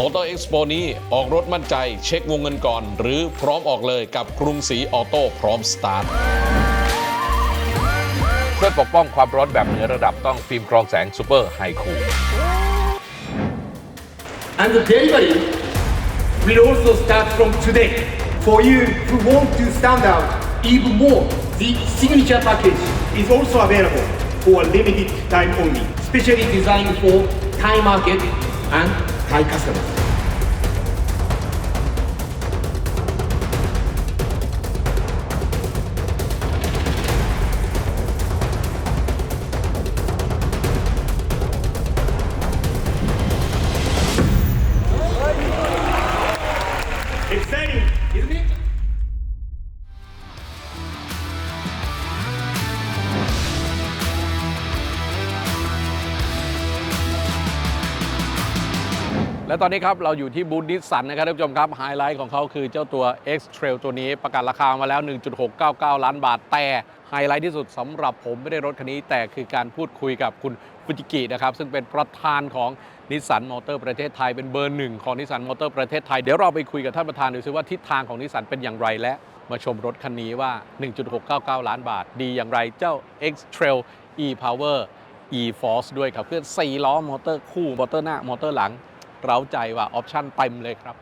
มอเตอร์เอ็กซ์โปนี้ออกรถมั่นใจเช็ควงเงินก่อน หรือพร้อมออกเลยกับกรุงศรีออโต้พร้อมสตาร์ทเพื่อปกป้องความร้อนแบบเหนือระดับต้องฟิล์มกรองแสงซูเปอร์ไฮคู And the delivery will also start from today. For you who want to stand out even more, the signature package is also available for a limited time only, specially designed for Thai market and Thai customers. และตอนนี้ครับเราอยู่ที่บูธนิสสันนะครับท่านผู้ชมครับไฮไลท์ของเขาคือเจ้าตัว X Trail ตัวนี้ประกาศราคามาแล้ว 1.699 ล้านบาท แต่ไฮไลท์ที่สุดสำหรับผมไม่ได้รถคันนี้ แต่คือการพูดคุยกับคุณฟุจิกินะครับ ซึ่งเป็นประธานของนิสสันมอเตอร์ประเทศไทยเป็นเบอร์หนึ่งของนิสสันมอเตอร์ประเทศไทย เดี๋ยวเราไปคุยกับท่านประธานดูซิว่าทิศทางของนิสสันเป็นอย่างไรและมาชมรถคันนี้ว่า 1.699 ล้านบาท ดีอย่างไรเจ้า X Trail e Power e Force ด้วยครับเครื่อง4ล้อมอเตอร์คู่มอเตอร์หน้ามอเตอร์หลัง เร้าใจว่าออปชั่นเต็มเลยครับ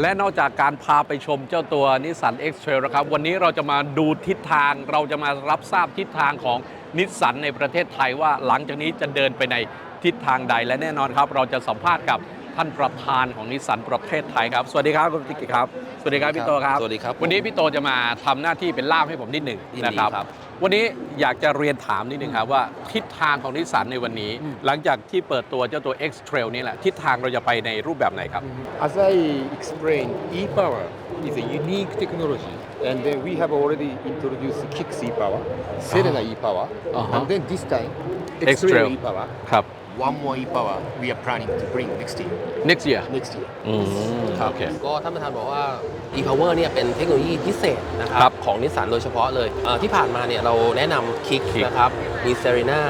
และนอกจากการพาไปชมเจ้าตัวนิสสัน X Trail นะครับ วันนี้เราจะมาดูทิศทางเราจะมารับทราบทิศทางของนิสสันในประเทศไทยว่าหลังจากนี้จะเดินไปในทิศทางใดและแน่นอนครับ เราจะสัมภาษณ์กับ ท่านประธานของนิสสันประเทศไทยครับ สวัสดีครับคุณจิกิครับ สวัสดีครับพี่โตครับ สวัสดีครับ วันนี้พี่โตจะมาทำหน้าที่เป็นล่ามให้ผมนิดหนึ่งยินดีนะครับครับ วันนี้อยากจะเรียนถามนิดนึงครับว่าทิศทางของนิสสันในวันนี้ หลังจากที่เปิดตัวเจ้าตัว X Trail นี่แหละทิศทางเราจะไปในรูปแบบไหนครับ As I explained, e-power is a unique technology, and then we have already introduced Kicks e-power, Serena e-power, Uh-huh. and then this time X-Trail. X-Trail e-power. ครับ One more e-power we are planning to bring next year. next year Next year. อืมโอเค ก็ท่านประธานบอกว่า e-power เนี่ยเป็นเทคโนโลยีพิเศษนะคครัรับบของนิสสันโดยเฉพาะเลยเอ่อที่ผ่านมาเนี่ยเราแนะนำ Kick Kick นะครับมี Serena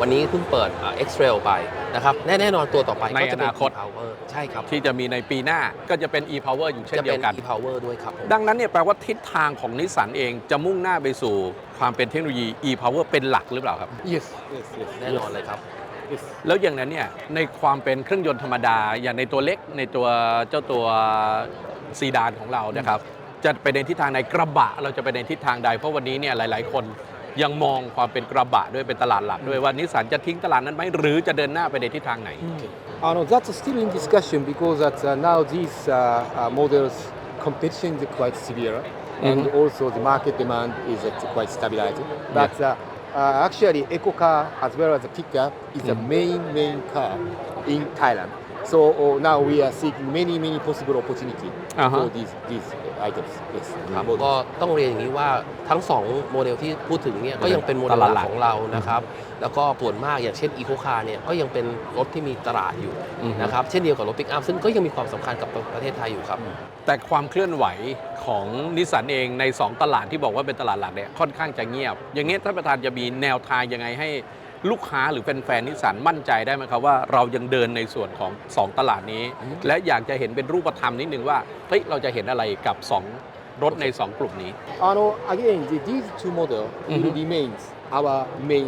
วันนี้เพิ่งเปิดเอ่อ X-Trail ไปนะครับแน่แน่นอนตัวต่อไปในก็จะเป็นอนาคต e-power ใช่ครับ ที่จะมีในปีหน้าก็จะเป็น e-power อยู่เช่นจะเดีเป็ยน วกัน e-power ด้วยครับผม ดังนั้นเนี่ยแปลว่าทิศทางของนิสสันเองจะมุ่งหน้าไปสู่ความเป็นเทคโนโลยี e-power เป็นหลักหรือเปล่าครับ Yes, yes, yes. แน่นอนเลยครับ Yes. แล้วอย่างนั้นเนี่ยในความเป็นเครื่องยนต์ธรรมดา อย่างในตัวเล็กในตัวเจ้าตัวซีดานของเรานะครับจะไปในทิศทางในกระบะ เราจะไปในทิศทางใด เพราะวันนี้เนี่ยหลาย ๆ คนยังมองความเป็นกระบะด้วยเป็นตลาดหลักด้วยว่านิสสันจะทิ้งตลาดนั้นไหมหรือจะเดินหน้าไปในทิศทางไหน Uh, no, that's still in discussion because that, uh, now these uh, uh, models competition is quite severe and also the market demand is uh, quite stabilized. But uh, uh, actually, eco car as well as the pickup is the main main car in Thailand. So uh, now we are seeking many many possible opportunity Uh-huh. for these these items. Yes. ครับ models. ก็ต้องเรียนอย่างนี้ว่าทั้ง 2 โมเดลที่พูดถึงเนี่ยก็ยังเป็นโมเดลตลาดหหลัลักกของเรานะครับแล้วก็ส่วนมากอย่างเช่นอีโคคาร์เนี่ยก็ยังเป็นรถที่มีตลาดอยู่อือฮึนะครับเช่นเดียวกับรถปิกอัพซึ่งก็ยังมีความสำคัญกับประเทศไทยอยู่ครับ แต่ความเคลื่อนไหวของนิสสันเองใน 2 ตลาดที่บอกว่าเป็นตลาดหลักเนี่ยค่อนข้างจะเงียบ อย่างนี้ท่านประธานจะมีแนวทางยังไงให้ ลูกค้าหรือแฟนๆนิสสันมั่นใจได้ไหมครับว่าเรายังเดินในส่วนของ 2 ตลาดนี้ และอยากจะเห็นเป็นรูปธรรมนิดนึงว่าเฮ้ยเราจะเห็นอะไรกับ 2 รถใน 2 กลุ่มนี้ Uh, no, again, the, these two model Mhm. will remains our main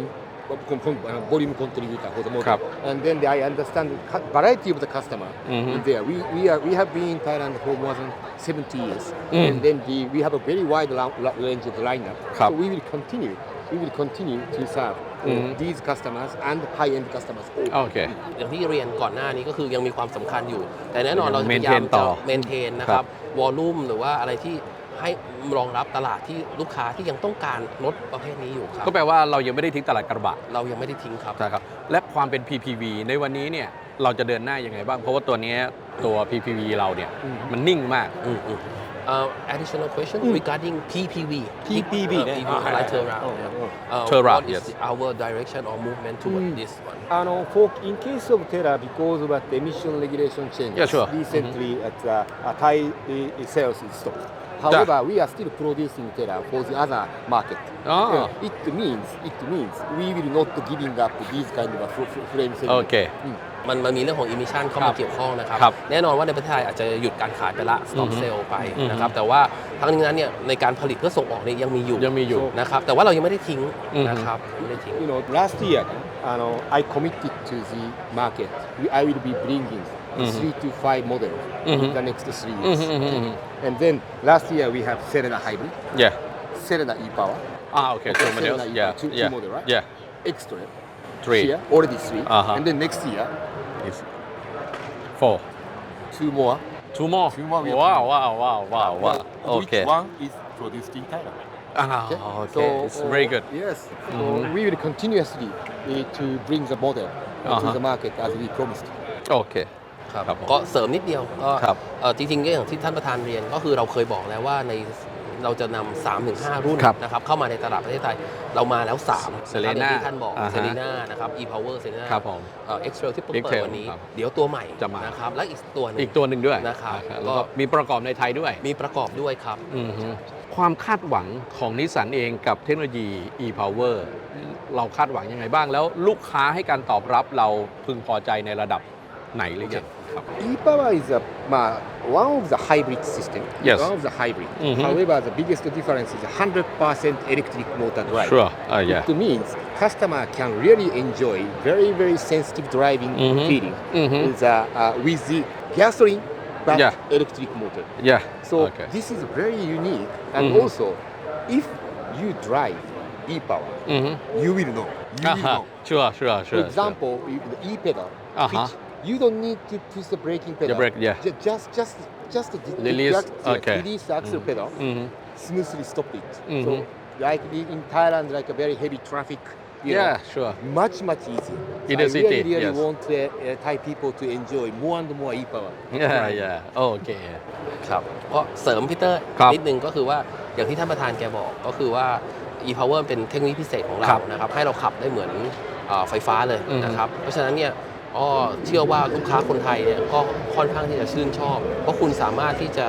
com- com- uh, volume contributor for the model. Crap. And then I understand the cu- variety of the customer Mhm. in there. We, we, are, we have been in Thailand for more than 70 years. Mm. And then the, we have a very wide la- la- range of lineup. Crap. So we will continue. We will continue to serve uh, Mhm. these customers and high-end customers. all. โอเค อย่างที่เรียนก่อนหน้านี้ก็คือยังมีความสำคัญอยู่ แต่แน่นอนเราจะพยายาม Maintain ต่จะอเมนเทนนะครับวอลลุ่มหรือว่าอะไรที่ให้รองรับตลาดที่ลูกค้าที่ยังต้องการรถประเภทนี้อยู่ครับ ก็แปลว่าเรายังไม่ได้ทิ้งตลาดกระบะเรายังไม่ได้ทิ้งครับ ใช่ครับ และความเป็น PPV ในวันนี้เนี่ยเราจะเดินหน้ายังไงบ้าง เพราะว่าตัวเนี้ยตัว PPV เราเนี่ยมันนิ่งมาก อืมอืม Uh, additional question hmm. regarding PPV. PPV, uh, then. PPV Ah, oh, uh, what is yes. our direction or movement toward Mm. this one? Uh, for in case of Terra because of the emission regulation changes Yeah, sure. recently mm-hmm. at the uh, Thai uh, sales is stopped. However, we are still producing Terra for the other market. Ah. Uh, it means it means we will not giving up these kind of a frame. Okay. Mm. มันมันมีเรื่องของ emission เข้าครัมาบเกี่ยวข้องนะครับ ครับแน่นอนว่าในประเทศไทยอาจจะหยุดการขายไปละ stop อือฮึ sale ไปอือฮึ นะครับ แต่ว่าทั้งนี้นั้นเนี่ยในการผลิตเพื่อส่งออกเนี่ยยังมีอยู่ยังมีอยู่ นะครับ แต่ว่าเรายังไม่ได้ทิ้งอือฮึ นะครับไม่ได้ทิ้ง You know, last year, uh, no, I committed to the market. We, I will be bringing Mhm. three to five models Mhm. in the next three อื years. มอืมอืมอืม And then last year we have Serena Hybrid, yeah Serena e-Power, อ่าโอเค two Okay, models so now you yeah got two- two yeah model, right? yeah X-Trail. Three Here, already 3 Uh-huh. And then next year, is four two more. two more Two more we have ว้าว to- ว้าวว้าวว้าวว้าว But โอเค Which one is produced in Thailand? อ่าโอเค it's very good Yes. So Mhm. we will continuously need to bring the model uh, Uh-huh. to the market as we promised. โอเคครับครับผมก็เสริมนิดเดียวก็ครับ เอ่อจริงๆก็อย่างที่ท่านประธานเรียนก็คือเราเคยบอกแล้วว่าใน เราจะนำ3-5ถึงรุ่นครับนะครับเข้ามาในตลาดประเทศไทย เรามาแล้ว3 Selena อย่างที่ท่านบอกอ่าฮะเซรีนานะครับ e-power เซรีนาครับผมเอ็กซ์เทรลที่เปิด X-Trail วันนี้ ครับเดี๋ยวตัวใหม่จะมา นะครับและอีกตัวหนึง อีกตัวหนึ่งด้วยนะครับแล้วก็ก็ มีประกอบในไทยด้วยมีประกอบด้วยครับ อือฮึความคาดหวังของนิสสันเองกับเทคโนโลยี e-power เราคาดหวังยังไงบ้างแล้วลูกค้าให้การตอบรับเราพึงพอใจในระดับ ไหนหรือยังครับ E-Power is a, ma, one of the hybrid system. Yes. One of the hybrid. Mhm. However, the biggest difference is 100% electric motor drive. sure uh, yeah It means customer can really enjoy very very sensitive driving Mhm. feeling Mhm. with, uh, uh, with the gasoline but Yeah. electric motor. yeah So okay this is very unique. And Mhm. also, if you drive e-power, อือฮึ you will know. You อ่า will ฮะ know. sure sure For sure example, with the e-pedal, Uh-huh. which You don't need to push the braking pedal. brake, yeah. Ju- Just just just the the Release, just, yes, okay. release the axle Mhm. pedal, อือฮึ smoothly stop it. Mhm. So like in in Thailand, like a very heavy traffic, you yeah know, sure much much easier. In So the I city, really, really yes. want uh, uh, Thai people to enjoy more and more e-power. yeah yeah โอเคครับก็เสริมพีเตอร์ครับนิดนึงก็คือว่าอย่างที่ท่านประธานแกบอกก็คือว่า e-power เป็นเทคโนโลยีพิเศษของคเรารับนะครับให้เราขับได้เหมือนเอ่อไฟฟ้าเลยอืมนะครับเพราะฉะนั้นเนี่ย ก็เชื่อว่าลูกค้าคนไทยเนี่ยก็ค่อนข้างที่จะชื่นชอบ เพราะคุณสามารถที่จะ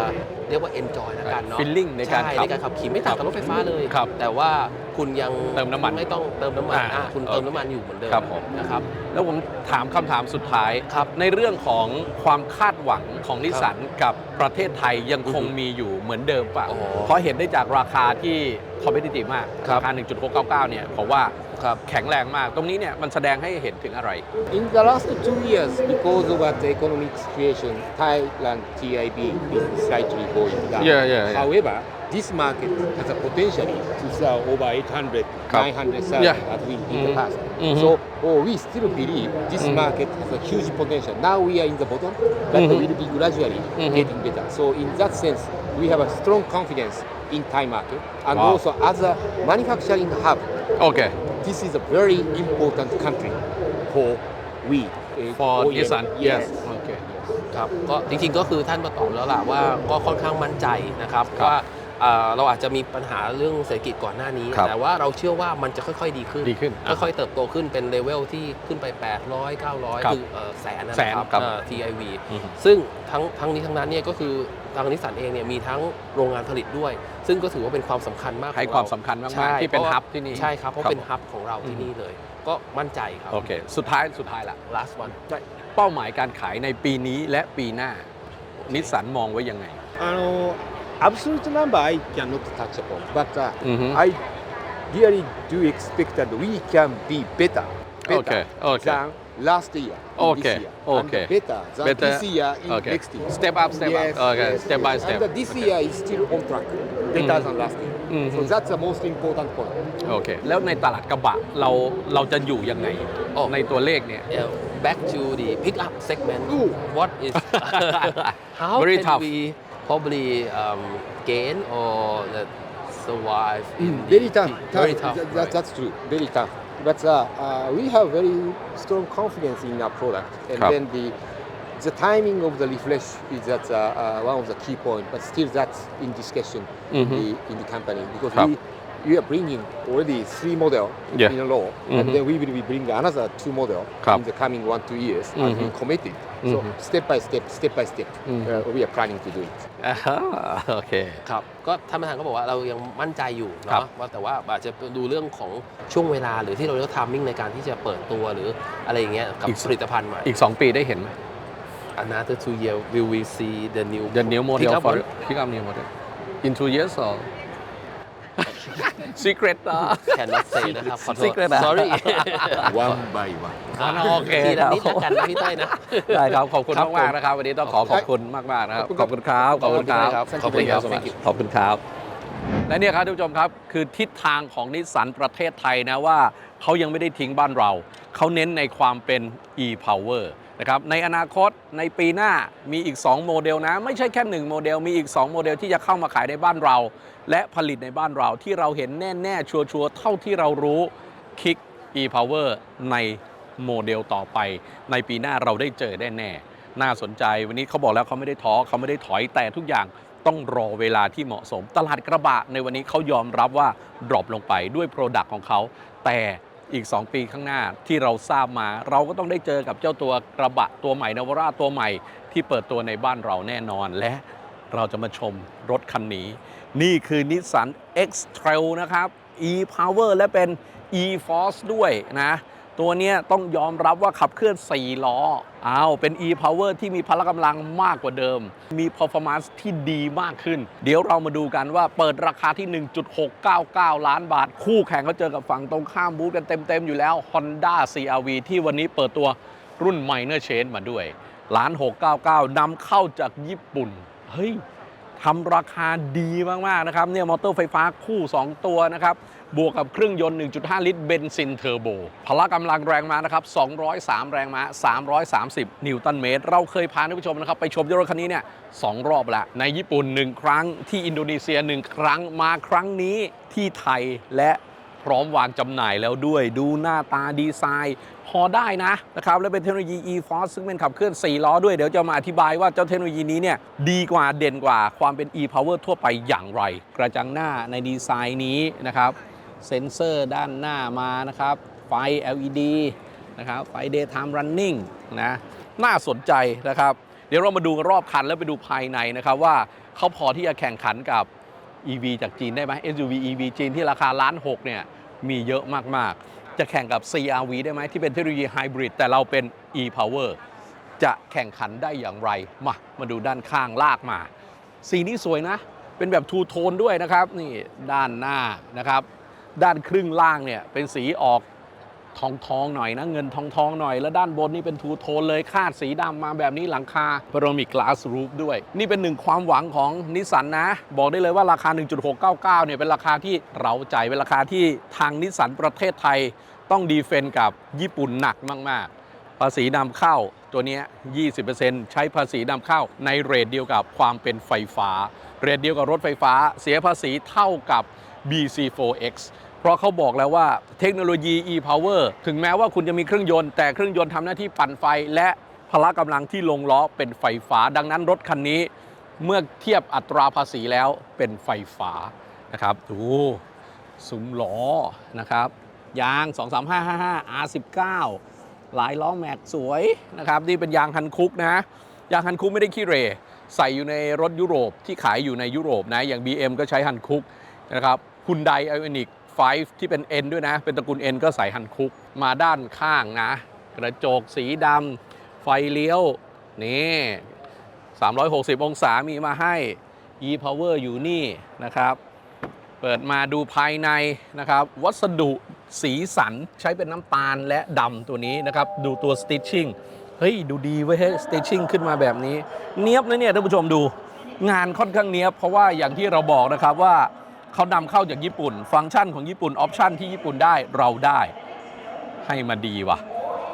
เรียกว่า enjoy แล้วกันเนาะ feeling ในการใช่ขับในการขับขี่ไม่ต่างกับรถไฟฟ้าเลย ครับแต่ว่าคุณยังเติมน้ำมันไม่ต้องเติมน้ำมันอ่าอะคุณโอเคเติมน้ำมันอยู่เหมือนเดิมครับผม นะครับ แล้วผมถามคำถามสุดท้ายครับในเรื่องของความคาดหวังของนิสสันกับประเทศไทยยังคงอือฮึมีอยู่เหมือนเดิมป่ะอ๋อเพราะเห็นได้จากราคาที่คอมเพ t ติ v e มากครับ ราคา 1.699 เนี่ยผมว่า ครับ แข็งแรงมาก ตรงนี้เนี่ยมันแสดงให้เห็นถึงอะไร In the last two years, because of what the economic situation, Thailand TIB is slightly going down. Yeah, yeah, yeah. However, this market has a potential to sell over 800, Cup. 900,000 Yeah. as we in the Mhm. past. Mhm. So oh, we still believe this Mhm. market has a huge potential. Now we are in the bottom, but Mhm. will be gradually Mhm. getting better. So in that sense, we have a strong confidence in Thai market and Wow. also as a manufacturing hub โอเค this is a very important country for we uh, for OEM. Nissan Yes. โอเคครับก็จริงๆก็คือท่านมาตอบแล้วล่ะว่าก็ค่อนข้างมั่นใจนะครับครับว่า เอ่อเราอาจจะมีปัญหาเรื่องเศรษฐกิจก่อนหน้านี้ ครับแต่ว่าเราเชื่อว่ามันจะค่อยๆดีขึ้น ดีขึ้นค่อยๆเติบโตขึ้นเป็นเลเวลที่ขึ้นไป 800 900 ครับคือเอ่อแสนนะแสนครับครับ เอ่อ TIV อือฮึซึ่งทั้งทั้งนี้ทั้งนั้นเนี่ยก็คือทางนิสสันเองเนี่ยมีทั้งโรงงานผลิตด้วย ซึ่งก็ถือว่าเป็นความสำคัญมากให้ของความเรสำคัญมากๆใช่ที่เป็นพราะว่าฮับที่นี่ ใช่ครับ เพราะครับ เป็นฮับของเราที่อืมนี่เลย ก็มั่นใจครับ โอเค สุดท้ายสุดท้ายละ last one เป้าหมายการขายในปีนี้และปีหน้า นิสสันมองไว้ยังไง Uh, absolute number I cannot touch upon, but uh, Mhm. I really do expect that we can be better, better Okay, okay. than last year. in Okay, this year, okay. And better than Better, this year in okay. next year. Step up, step up. Yes, Okay, yes, step by yes. step. And this Okay. year is still on track, better Mhm. than last year. Mhm. So that's the most important point. โอเค แล้วในตลาดกระบะเราเราจะอยู่ยังไง โอ้ ในตัวเลขเนี่ย Yeah, back to the pickup segment. Ooh. What is how Very can tough. we probably um, gain or that survive. Mm, very tough. tough. Very tough. That, right. That's true. Very tough. But uh, uh, we have very strong confidence in our product, and then the the timing of the refresh is that uh, uh, one of the key points. But still, that's in discussion mm -hmm. in, mm-hmm. the, in, the, company because we we are bringing already three model Yeah. in a row, Mhm. and then we will be bringing another two model ครับ in the coming one two years. Mhm. And we committed. So Mhm. step by step, step by step, Mhm. uh, we are planning to do it. อ่าฮะโอเคครับก็ท่านประธานก็บอกว่าเรายังมั่นใจอยู่ครับเนาะว่าแต่ว่าอาจจะดูเรื่องของช่วงเวลาหรือที่เราเรียกทามมิ่งในการที่จะเปิดตัวหรืออะไรอย่างเงี้ยกับอีกผลิตภัณฑ์ใหม่อีก 2 ปีได้เห็นไหม another two year will we see the new The new model pickup for one? pick up new model in two years or secret อะ cannot say นะครับขอโทษ Secret อะ sorry One by one. โอเคทีคละรับนิดละกันนะพี่เต้ยนะ ได้ครับ ขอบคุณครับมากผมๆนะครับ วันนี้ต้องขอขอบคุณมากๆนะครับขอบคุณขอบคุณครับ ขอบคุณครับ ขอบคุณครับ Thank you so much ขอบคุณครับ และเนี่ยครับทุกผู้ชมครับ คือทิศทางของนิสสันประเทศไทยนะว่าเขายังไม่ได้ทิ้งบ้านเรา เขาเน้นในความเป็น e-power นะครับในอนาคตในปีหน้ามีอีก 2 โมเดลนะ ไม่ใช่แค่ 1 โมเดล มีอีก 2 โมเดลที่จะเข้ามาขายในบ้านเรา และผลิตในบ้านเราที่เราเห็นแน่ๆ ชัวร์ๆ เท่าที่เรารู้คิก e-power ในโมเดลต่อไป ในปีหน้าเราได้เจอแน่ๆน่าสนใจ วันนี้เขาบอกแล้วเขาไม่ได้ท้อเขาไม่ได้ถอยแต่ทุกอย่างต้องรอเวลาที่เหมาะสม ตลาดกระบะในวันนี้เขายอมรับว่าดรอปลงไปด้วยโปรดักต์ของเขาแต่ อีก 2 ปีข้างหน้าที่เราทราบมา เราก็ต้องได้เจอกับเจ้าตัวกระบะตัวใหม่นวราตัวใหม่ ที่เปิดตัวในบ้านเราแน่นอนและเราจะมาชมรถคันนี้ นี่คือนิสสัน X-Trail นะครับ e-Power และเป็น e-Force ด้วยนะ ตัวนี้ต้องยอมรับว่าขับเคลื่อน 4 ล้อ อ้าวเป็น e-Power ที่มีพละกำลังมากกว่าเดิม มี performance ที่ดีมากขึ้น เดี๋ยวเรามาดูกันว่าเปิดราคาที่ 1.699 ล้านบาท คู่แข่งก็เจอกับฝั่งตรงข้ามบูธกันเต็ม ๆ อยู่แล้ว Honda CRV ที่วันนี้เปิดตัวรุ่น Minor Change มาด้วยล้าน699นำเข้าจากญี่ปุ่น เฮ้ยทำราคาดีมาก ๆ นะครับเนี่ยมอเตอร์ไฟฟ้าคู่ 2 ตัวนะครับ บวกกับเครื่องยนต์ 1.5 ลิตรเบนซินเทอร์โบ พละกำลังแรงม้านะครับ 203 แรงม้า 330 นิวตันเมตร เราเคยพาท่านผู้ชมนะครับ ไปชมรถคันนี้เนี่ยสองรอบล้วในญี่ปุ่น 1 ครั้ง ที่อินโดนีเซีย 1 ครั้ง มาครั้งนี้ที่ไทยและพร้อมวางจำหน่ายแล้วด้วย ดูหน้าตาดีไซน์พอได้นะนะครับและเป็นเทคโนโลยี e-force ซึ่งเป็นขับเคลื่อน 4 ล้อด้วย เดี๋ยวจะมาอธิบายว่าเจ้าเทคโนโลยีนี้เนี่ยดีกว่าเด่นกว่าความเป็น e-power ทั่วไปอย่างไร กระจังหน้าในดีไซน์นี้นะครับ เซ็นเซอร์ด้านหน้ามานะครับ ไฟ LED นะครับ ไฟ daytime running นะ น่าสนใจนะครับ เดี๋ยวเรามาดูรอบคันแล้วไปดูภายในนะครับว่าเขาพอที่จะแข่งขันกับ EV จากจีนได้ไหม SUV EV จีนที่ราคาล้านหกเนี่ยมีเยอะมาก ๆ จะแข่งกับ CRV ได้ไหมที่เป็นเทคโนโลยีไฮบริดแต่เราเป็น e-power จะแข่งขันได้อย่างไร มา มาดูด้านข้างลากมา สีนี้สวยนะ เป็นแบบทูโทนด้วยนะครับ นี่ด้านหน้านะครับ ด้านครึ่งล่างเนี่ยเป็นสีออกทองทองหน่อยนะเงินทองทองหน่อย แล้วด้านบนนี่เป็นทูโทนเลยคาดสีดำมาแบบนี้หลังคาพรมิก glass roof ด้วย นี่เป็นหนึ่งความหวังของนิสสันนะ บอกได้เลยว่าราคา 1.699 เนี่ยเป็นราคาที่เราใจเป็นราคาที่ทางนิสสันประเทศไทยต้องดีเฟนกับญี่ปุ่นหนักมาก ๆ ภาษีนำเข้าตัวนี้ 20%ใช้ภาษีนำเข้าในเรทเดียวกับความเป็นไฟฟ้า เรทเดียวกับรถไฟฟ้า เสียภาษีเท่ากับ BC4X เพราะเขาบอกแล้วว่าเทคโนโลยี e-power ถึงแม้ว่าคุณจะมีเครื่องยนต์แต่เครื่องยนต์ทำหน้าที่ปั่นไฟ และพละกำลังที่ลงล้อเป็นไฟฟ้า ดังนั้นรถคันนี้เมื่อเทียบอัตราภาษีแล้วเป็นไฟฟ้านะครับดูซุ้มล้อนะครับยาง 23555 R19 หลายล้อแม็กสวยนะครับนี่เป็นยางฮันคุกนะ ยางฮันคุกไม่ได้ขี้เรใส่อยู่ในรถยุโรปที่ขายอยู่ในยุโรปนะ อย่าง BM ก็ใช้ฮันคุกนะครับฮุนไดไออนิก 5 ที่เป็น N ด้วยนะ เป็นตระกูล N ก็ใส่ฮันคุกมาด้านข้างนะ กระจกสีดำไฟเลี้ยว นี่ 360 องศามีมาให้ e-power อยู่นี่นะครับ เปิดมาดูภายในนะครับ วัสดุสีสันใช้เป็นน้ำตาลและดำตัวนี้นะครับ ดูตัว stitching เฮ้ย ดูดีเว้ยเฮ้ย stitching ขึ้นมาแบบนี้ เนี้ยบนะเนี่ยท่านผู้ชมดู งานค่อนข้างเนี้ยบ เพราะว่าอย่างที่เราบอกนะครับว่า เขานำเข้าจากญี่ปุ่น ฟังก์ชันของญี่ปุ่น ออปชันที่ญี่ปุ่นได้เราได้ให้มาดีว่ะ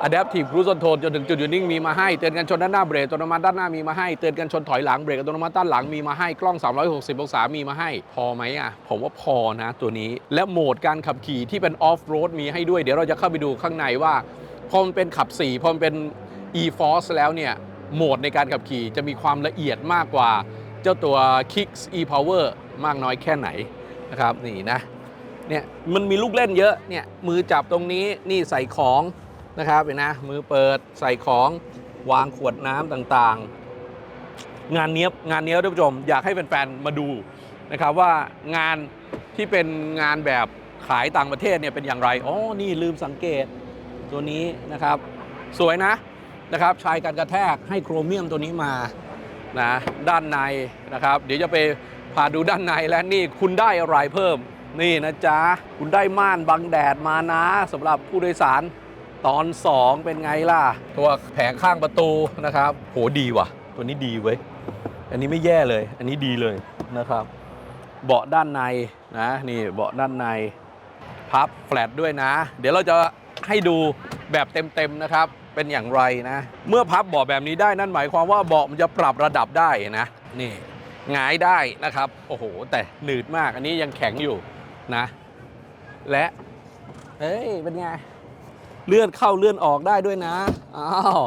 Adaptive Cruise Control จนถึงจุดหยุดนิ่งมีมาให้ เตือนกันชนด้านหน้าเบรกอัตโนมัติด้านหน้ามีมาให้ เตือนกันชนถอยหลังเบรกอัตโนมัติด้านหลังมีมาให้ กล้อง 360 องศามีมาให้ พอไหมอะ ผมว่าพอนะตัวนี้ และโหมดการขับขี่ที่เป็นออฟโรดมีให้ด้วย เดี๋ยวเราจะเข้าไปดูข้างในว่า พอมันเป็นขับ 4 พอมันเป็น e-force แล้วเนี่ย โหมดในการขับขี่จะมีความละเอียดมากกว่า เจ้าตัว Kicks e-power มากน้อยแค่ไหน นะครับนี่นะเนี่ยมันมีลูกเล่นเยอะเนี่ยมือจับตรงนี้นี่ใส่ของนะครับเห็นนะมือเปิดใส่ของวางขวดน้ำต่างๆ งานเนี้ยงานเนี้ยท่านผู้ชมอยากให้แฟนๆมาดูนะครับว่างานที่เป็นงานแบบขายต่างประเทศเนี่ยเป็นอย่างไรอ๋อนี่ลืมสังเกตตัวนี้นะครับ สวยนะนะครับชายการกระแทกให้โครเมียมตัวนี้มานะด้านในนะครับ เดี๋ยวจะไป พาดูด้านในและนี่คุณได้อะไรเพิ่ม นี่นะจ๊ะ คุณได้ม่านบังแดดมานะสำหรับผู้โดยสารตอน 2 เป็นไงล่ะ ตัวแผงข้างประตูนะครับ โหดีว่ะ ตัวนี้ดีเว้ย อันนี้ไม่แย่เลย อันนี้ดีเลยนะครับ เบาะด้านในนะนี่เบาะด้านใน พับแฟลตด้วยนะ เดี๋ยวเราจะให้ดูแบบเต็มๆนะครับ เป็นอย่างไรนะ เมื่อพับเบาะแบบนี้ได้นั่นหมายความว่าเบาะมันจะปรับระดับได้นะ นี่ หงายได้นะครับ โอ้โห แต่หนืดมากอันนี้ยังแข็งอยู่นะ และเฮ้ย เป็นไง เลื่อนเข้าเลื่อนออกได้ด้วยนะ อ้าว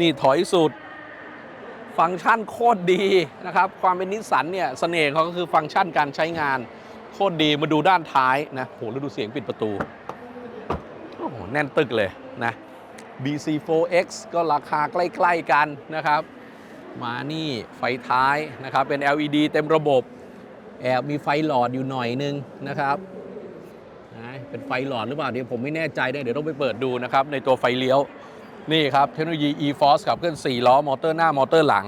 นี่ถอยสุด ฟังก์ชันโคตรดีนะครับ ความเป็นนิสสันเนี่ยเสน่ห์เขาก็คือฟังก์ชันการใช้งาน โคตรดีมาดูด้านท้ายนะโหแล้วดูเสียงปิดประตู โอ้โห แน่นตึกเลยนะ BC4X ก็ราคาใกล้ ๆ กันนะครับ มานี่ไฟท้ายนะครับ เป็น LED เต็มระบบ แอบมีไฟหลอดอยู่หน่อยนึงนะครับนะเป็นไฟหลอดหรือเปล่าเดี๋ยวผมไม่แน่ใจนะเดี๋ยวต้องไปเปิดดูนะครับ ในตัวไฟเลี้ยว นี่ครับ เทคโนโลยี e-force ขับเคลื่อน 4 ล้อ มอเตอร์หน้า มอเตอร์หลัง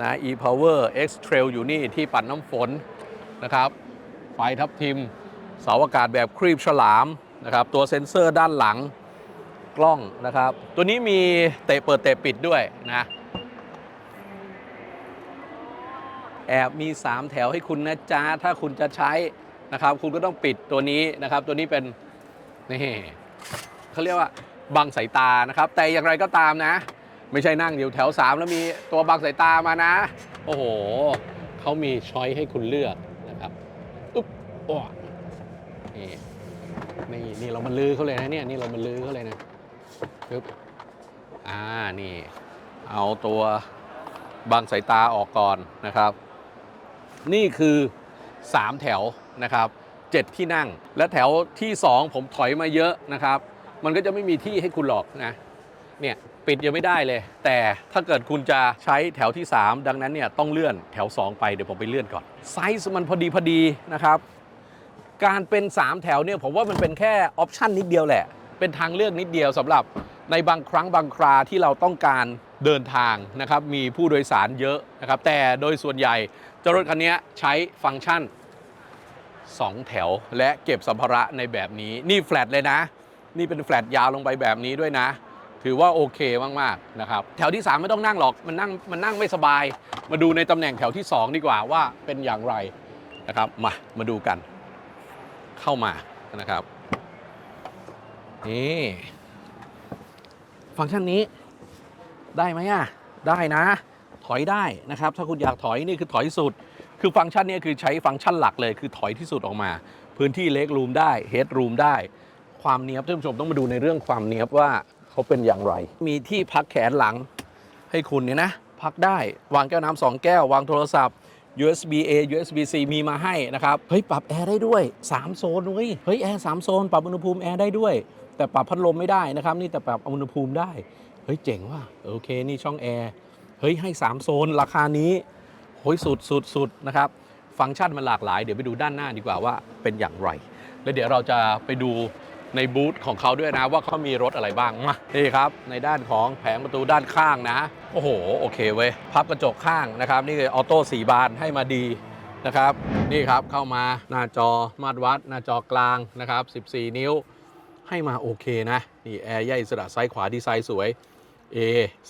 นะ e-power x trail อยู่นี่ที่ปัดน้ำฝนนะครับ ไฟทับทิม เสาอากาศแบบครีบฉลามนะครับ ตัวเซ็นเซอร์ด้านหลังกล้องนะครับ ตัวนี้มีเตะเปิดเตะปิดด้วยนะ แอบมี 3 แถวให้คุณนะจ๊ะ ถ้าคุณจะใช้นะครับ คุณก็ต้องปิดตัวนี้นะครับ ตัวนี้เป็นนี่เขาเรียกว่าบังสายตานะครับ แต่อย่างไรก็ตามนะ ไม่ใช่นั่งอยู่แถว 3 แล้วมีตัวบังสายตามานะ โอ้โหเขามีช้อยให้คุณเลือกนะครับอุ๊บโอ้นี่นี่นี่เรามาลือเขาเลยนะเนี่ยนี่เรามาลือเขาเลยนะปึ๊บอ่านี่ เอาตัวบังสายตาออกก่อนนะครับ นี่คือ 3 แถวนะครับ7ที่นั่ง และแถวที่ 2 ผมถอยมาเยอะนะครับ มันก็จะไม่มีที่ให้คุณหรอกนะเนี่ยปิดยังไม่ได้เลย แต่ถ้าเกิดคุณจะใช้แถวที่ 3 ดังนั้นเนี่ยต้องเลื่อนแถว 2 ไปเดี๋ยวผมไปเลื่อนก่อนไซส์มันพอดีพอดีนะครับการเป็น 3 แถวเนี่ยผมว่ามันเป็นแค่ออปชันนิดเดียวแหละ เป็นทางเลือกนิดเดียวสำหรับ ในบางครั้งบางคราที่เราต้องการเดินทางนะครับ มีผู้โดยสารเยอะนะครับ แต่โดยส่วนใหญ่เจ้ารถคันนี้ใช้ฟังก์ชัน 2 แถว และเก็บสัมภาระในแบบนี้ นี่แฟลตเลยนะ นี่เป็นแฟลตยาวลงไปแบบนี้ด้วยนะ ถือว่าโอเคมากๆนะครับ แถวที่ 3 ไม่ต้องนั่งหรอก มันนั่งมันนั่งไม่สบาย มาดูในตำแหน่งแถวที่ 2 ดีกว่าว่าเป็นอย่างไรนะครับ มามาดูกัน เข้ามานะครับนี่ ฟังก์ชันนี้ได้ไหมอะได้นะ ถอยได้นะครับ ถ้าคุณอยากถอยนี่คือถอยสุด คือฟังก์ชันนี้คือใช้ฟังก์ชันหลักเลย คือถอยที่สุดออกมา พื้นที่เล็กรูมได้เฮดรูมได้ ความเนี้ยบท่านผู้ชมต้องมาดูในเรื่องความเนี้ยบว่าเขาเป็นอย่างไร มีที่พักแขนหลังให้คุณเนี่ยนะ พักได้วางแก้วน้ำสองแก้ว วางโทรศัพท์ USB A USB C มีมาให้นะครับ เฮ้ย ปรับแอร์ได้ด้วย 3 โซนเว้ย เฮ้ย แอร์3โซน ปรับอุณหภูมิแอร์ได้ด้วย แต่ปรับพัดลมไม่ได้นะครับ นี่แต่ปรับอุณหภูมิได้ เฮ้ยเจ๋งว่ะโอเคนี่ช่องแอร์เฮ้ยให้ 3 โซนราคานี้โอ้ยสุดสุดสุดนะครับ ฟังก์ชันมันหลากหลาย เดี๋ยวไปดูด้านหน้าดีกว่าว่าเป็นอย่างไร แล้วเดี๋ยวเราจะไปดูในบูธของเขาด้วยนะว่าเขามีรถอะไรบ้างมานี่ครับในด้านของแผงประตูด้านข้างนะ โอ้โห โอเคเว้ยพับกระจกข้างนะครับ นี่คือออโต้สีบานให้มาดีนะครับ นี่ครับเข้ามาหน้าจอมาตรวัด หน้าจอกลางนะครับ 14 นิ้ว ให้มาโอเคนะ นี่แอร์ยกอิสระซ้ายขวาดีไซน์สวย A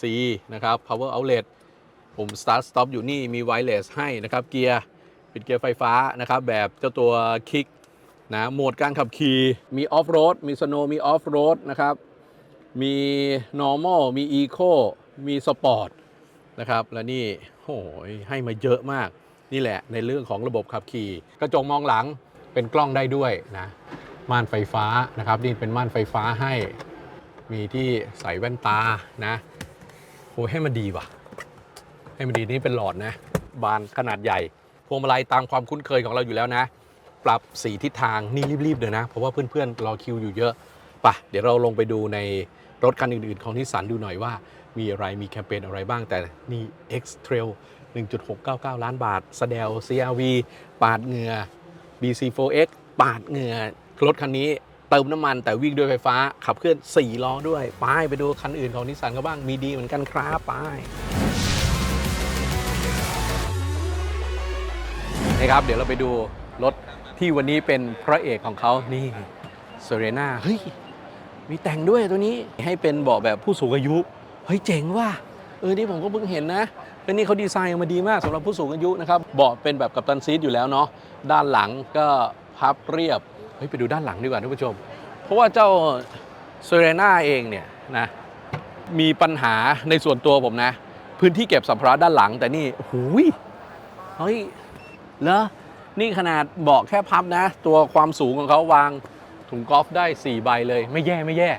C นะครับ power outlet ปุ่ม start stop อยู่นี่มี wireless ให้นะครับ เกียร์ปิดเกียร์ไฟฟ้านะครับ แบบเจ้าตัวคิกนะโหมดการขับขี่มี off road มี snow มี off road นะครับ มี normal มี eco มี sport นะครับ และนี่โอ้ยให้มาเยอะมากนี่แหละในเรื่องของระบบขับขี่ กระจกมองหลังเป็นกล้องได้ด้วยนะ ม่านไฟฟ้านะครับนี่เป็นม่านไฟฟ้าให้มีที่ใส่แว่นตานะโอ้ให้มันดีว่ะ ให้มันดีนี่เป็นหลอดนะ บานขนาดใหญ่ พวงมาลัยตามความคุ้นเคยของเราอยู่แล้วนะ ปรับสีทิศทางนี่รีบๆเดี๋ยวนะ เพราะว่าเพื่อนๆรอคิวอยู่เยอะปะเดี๋ยวเราลงไปดูในรถคันอื่นๆ ของนิสสันดูหน่อยว่า มีอะไรมีแคมเปญอะไรบ้างแต่นี่ X Trail 1.699 ล้านบาทสแดล CRV ปาดเหงื่อ BC4X ปาดเหงื่อ รถคันนี้เติมน้ำมันแต่วิ่งด้วยไฟฟ้าขับเคลื่อน 4 ล้อด้วย ไปไปดูคันอื่นของนิสสันก็บ้าง มีดีเหมือนกันครับไปนะครับ เดี๋ยวเราไปดูรถที่วันนี้เป็นพระเอกของเขานี่เซเรนาเฮ้ย มีแต่งด้วยตัวนี้ให้เป็นเบาะแบบผู้สูงอายุ เฮ้ย เจ๋งว่ะเออนี่ผมก็เพิ่งเห็นนะแล้วนี่เขาดีไซน์ออกมาดีมากสำหรับผู้สูงอายุนะครับเบาะเป็นแบบกัปตันซีทอยู่แล้วเนาะด้านหลังก็พับเรียบ เฮ้ยไปดูด้านหลังดีกว่าท่านผู้ชม เพราะว่าเจ้าเซเรนาเองเนี่ยนะมีปัญหาในส่วนตัวผมนะ พื้นที่เก็บสัมภาระด้านหลัง แต่นี่หูยเฮ้ยเหรอนี่ขนาดเบาะแค่พับนะ ตัวความสูงของเขาวางถุงกอล์ฟได้ 4 ใบเลย ไม่แย่ไม่แย่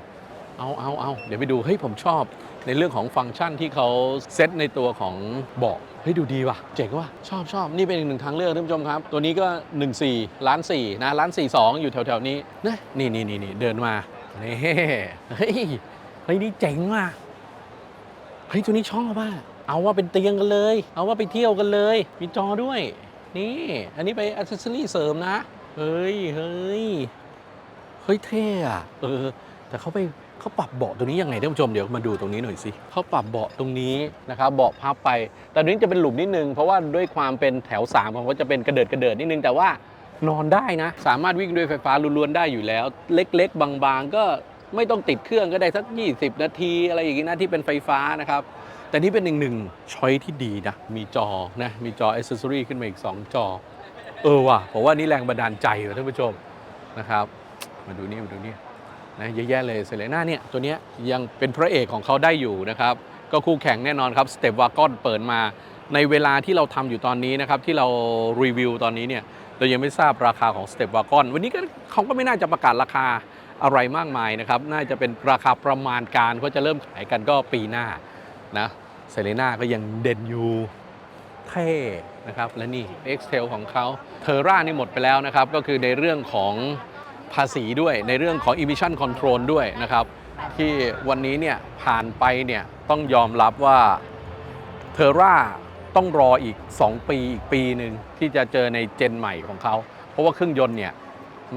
เอาเอาเอาเดี๋ยวไปดูเฮ้ยผมชอบในเรื่องของฟังก์ชันที่เขาเซตในตัวของเบาะ เฮ้ยดูดีว่ะ เจ๋งว่ะ ชอบชอบนี่เป็นอีกหนึ่งทางเลือกท่านผู้ชมครับ ตัวนี้ก็ 1 4ล้าน4นะล้าน4 2 อยู่แถวๆนี้นะนี่นี่นี่นี่เดินมานี่เฮ้ยเฮ้ยนี่เจ๋งว่ะเฮ้ยตัวนี้ชอบอะเอาว่าเป็นเตียงกันเลย เอาว่าไปเที่ยวกันเลยมีจอด้วย นี่ อันนี้ไปอัซเซอรี่เสริมนะ เฮ้ยเฮ้ยเฮ้ยเท่อะเออ แต่เขาไป เขาปรับเบาะตรงนี้ยังไงท่านผู้ชมเดี๋ยวมาดูตรงนี้หน่อยสิเขาปรับเบาะตรงนี้นะครับเบาะพับไป แต่ตรงนี้จะเป็นหลุมนิดนึง เพราะว่าด้วยความเป็นแถว3ของเขาจะเป็นกระเดิดกระเดิดนิดนึงแต่ว่านอนได้นะ สามารถวิ่งด้วยไฟฟ้าล้วนๆได้อยู่แล้ว เล็ก ๆ บางๆ ก็ไม่ต้องติดเครื่องก็ได้สัก 20 นาทีอะไรอย่างงี้นะที่เป็นไฟฟ้านะครับแต่นี่เป็นหนึ่งหนึ่งช้อยที่ดีนะ มีจอนะมีจออ c เซสซอรีขึ้นมาอีก 2 จอ เออว่ะผมว่านี่แรงบันดาลใจว่ะท่านผู้ชมนะครับ มาดูนี่มาดูนี่ นะเยอะแยะเลยเซเลน่าเนี่ยตัวเนี้ยยังเป็นพระเอกของเขาได้อยู่นะครับ ก็คู่แข่งแน่นอนครับสเต p วากอนเปิดมาในเวลาที่เราทำอยู่ตอนนี้นะครับ ที่เรารีวิวตอนนี้เนี่ยเรายังไม่ทราบราคาของสเต p วากอนวันนี้ก็เขาก็ไม่น่าจะประกาศราคาอะไรมากมายนะครับ น่าจะเป็นราคาประมาณการเขาจะเริ่มขายกันก็ปีหน้านะเซเลน่าก็ยังเด่นอยู่เท่นะครับ และนี่ X t a i l ของเขาเทอร่านี่หมดไปแล้วนะครับ ก็คือในเรื่องของ ภาษีด้วยในเรื่องของ emission control ด้วยนะครับ ที่วันนี้เนี่ยผ่านไปเนี่ยต้องยอมรับว่าเทอร่าต้องรออีก 2 ปีอีกปีหนึ่งที่จะเจอในเจนใหม่ของเขา เพราะว่าเครื่องยนต์เนี่ย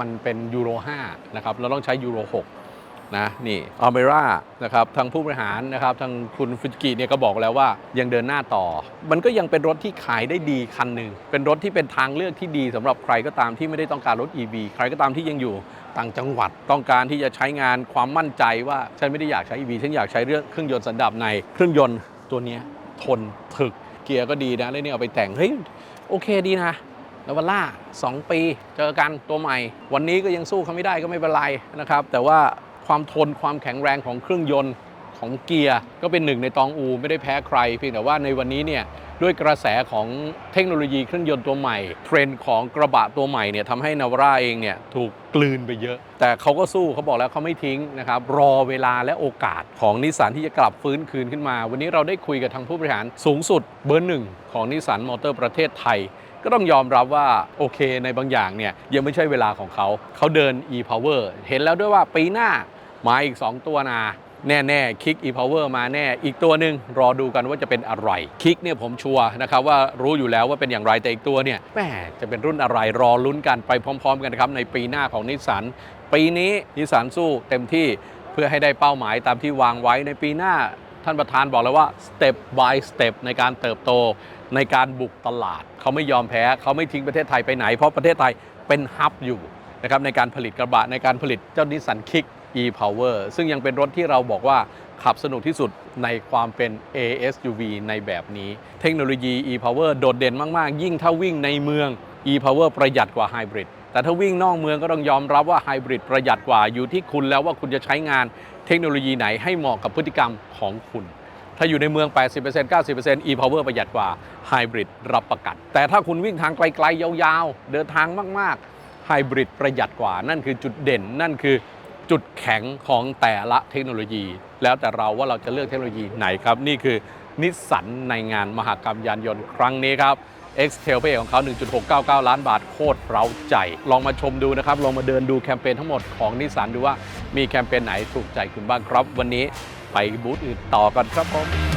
มันเป็นยูโร5นะครับเราต้องใช้ยูโร6 นะนี่อเมร่านะครับทางผู้บริหารนะครับทางคุณฟุจิกิเนี่ยก็บอกแล้วว่ายังเดินหน้าต่อ มันก็ยังเป็นรถที่ขายได้ดีคันหนึ่งเป็นรถที่เป็นทางเลือกที่ดีสำหรับใครก็ตามที่ไม่ได้ต้องการรถ EV ใครก็ตามที่ยังอยู่ต่างจังหวัดต้องการที่จะใช้งานความมั่นใจว่าฉันไม่ได้อยากใช้ EV ฉันอยากใช้เรื่องเครื่องยนต์สันดาปในเครื่องยนต์ตัวนี้ทนถึกเกียร์ก็ดีนะแล้วนี่เอาไปแต่งเฮ้ยโอเคดีนะนวาร่า2 ปี เจอกันตัวใหม่ วันนี้ก็ยังสู้เขาไม่ได้ก็ไม่เป็นไรนะครับ แต่ว่า ความทนความแข็งแรงของเครื่องยนต์ของเกียร์ก็เป็นหนึ่งในตองอูไม่ได้แพ้ใคร เพียงแต่ว่าในวันนี้เนี่ยด้วยกระแสของเทคโนโลยีเครื่องยนต์ตัวใหม่ เทรนด์ของกระบะตัวใหม่เนี่ยทำให้นาวาร่าเองเนี่ยถูกกลืนไปเยอะ แต่เขาก็สู้เขาบอกแล้วเขาไม่ทิ้งนะครับ รอเวลาและโอกาสของนิสสันที่จะกลับฟื้นคืนขึ้นมา วันนี้เราได้คุยกับทางผู้บริหารสูงสุดเบอร์หนึ่งของนิสสันมอเตอร์ประเทศไทย ก็ต้องยอมรับว่าโอเคในบางอย่างเนี่ยยังไม่ใช่เวลาของเขาเขาเดิน e-power เห็นแล้วด้วยว่าปีหน้า มาอีก 2 ตัวนาแน่ๆคิก e-power มาแน่ อีกตัวหนึ่งรอดูกันว่าจะเป็นอะไรคิกเนี่ยผมชัวร์นะครับว่ารู้อยู่แล้วว่าเป็นอย่างไรแต่อีกตัวเนี่ยแหมจะเป็นรุ่นอะไรรอลุ้นกันไปพร้อม ๆ กันนะครับในปีหน้าของนิสสันปีนี้นิสสันสู้เต็มที่เพื่อให้ได้เป้าหมายตามที่วางไว้ในปีหน้าท่านประธานบอกแล้วว่า step by step ในการเติบโตในการบุกตลาด เขาไม่ยอมแพ้ เขาไม่ทิ้งประเทศไทยไปไหน เพราะประเทศไทยเป็นฮับอยู่นะครับในการผลิตกระบะในการผลิตเจ้านิสสันคิก e-power ซึ่งยังเป็นรถที่เราบอกว่าขับสนุกที่สุดในความเป็น ASUV ในแบบนี้ เทคโนโลยี e-power โดดเด่นมาก ๆ ยิ่งถ้าวิ่งในเมือง e-power ประหยัดกว่าไฮบริดแต่ถ้าวิ่งนอกเมืองก็ต้องยอมรับว่าไฮบริดประหยัดกว่าอยู่ที่คุณแล้วว่าคุณจะใช้งานเทคโนโลยีไหนให้เหมาะกับพฤติกรรมของคุณ ถ้าอยู่ในเมือง 80% 90% e-power ประหยัดกว่า Hybrid รับประกัน แต่ถ้าคุณวิ่งทางไกล ๆ ยาว ๆ เดินทางมากๆ Hybrid ประหยัดกว่า นั่นคือจุดเด่น นั่นคือ จุดแข็งของแต่ละเทคโนโลยี แล้วแต่เราว่าเราจะเลือกเทคโนโลยีไหนครับ นี่คือนิสสันในงานมหกรรมยานยนต์ครั้งนี้ครับ X Trail พระเอกของเขา 1.699 ล้านบาทโคตรเร้าใจ ลองมาชมดูนะครับ ลองมาเดินดูแคมเปญทั้งหมดของนิสสันดูว่ามีแคมเปญไหนถูกใจคุณบ้างครับ วันนี้ไปบูธอื่นต่อกันครับผม